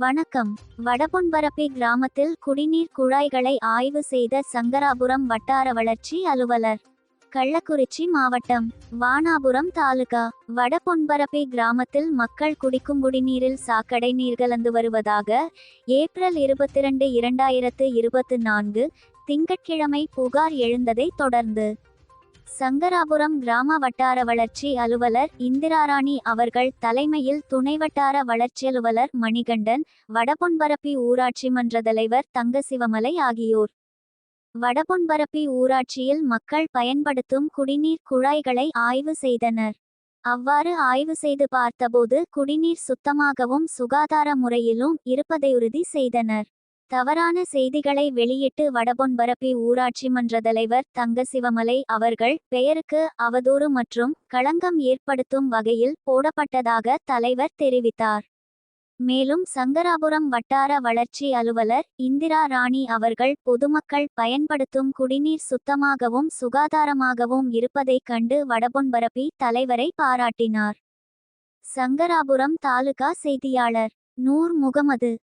வணக்கம். வடபொன்பரப்பி கிராமத்தில் குடிநீர் குழாய்களை ஆய்வு செய்த சங்கராபுரம் வட்டார வளர்ச்சி அலுவலர் கள்ளக்குறிச்சி மாவட்டம் வானாபுரம் தாலுகா. வடபொன்பரப்பி கிராமத்தில் மக்கள் குடிக்கும் குடிநீரில் சாக்கடை நீர் கலந்து வருவதாக ஏப்ரல் இருபத்திரண்டு இரண்டாயிரத்து இருபத்து நான்கு திங்கட்கிழமை புகார் எழுந்ததை தொடர்ந்து சங்கராபுரம் கிராம வட்டார வளர்ச்சி அலுவலர் இந்திராராணி அவர்கள் தலைமையில் துணை வட்டார வளர்ச்சி அலுவலர் மணிகண்டன் வடபொன்பரப்பி ஊராட்சி மன்ற தலைவர் தங்கசிவமலை ஆகியோர். வடபொன்பரப்பி ஊராட்சியில் மக்கள் பயன்படுத்தும் குடிநீர் குழாய்களை ஆய்வு செய்தனர். அவ்வாறு ஆய்வு செய்து பார்த்தபோது குடிநீர் சுத்தமாகவும் சுகாதார முறையிலும் இருப்பதை உறுதி செய்தனர். தவறான செய்திகளை வெளியிட்டு வடபொன்பரப்பி ஊராட்சி மன்ற தலைவர் தங்கசிவமலை அவர்கள் பெயருக்கு அவதூறு மற்றும் களங்கம் ஏற்படுத்தும் வகையில் போடப்பட்டதாக தலைவர் தெரிவித்தார். மேலும் சங்கராபுரம் வட்டார வளர்ச்சி அலுவலர் இந்திரா ராணி அவர்கள் பொதுமக்கள் பயன்படுத்தும் குடிநீர் சுத்தமாகவும் சுகாதாரமாகவும் இருப்பதைக் கண்டு வடபொன்பரப்பி தலைவரை பாராட்டினார். சங்கராபுரம் தாலுகா செய்தியாளர் நூர் முகமது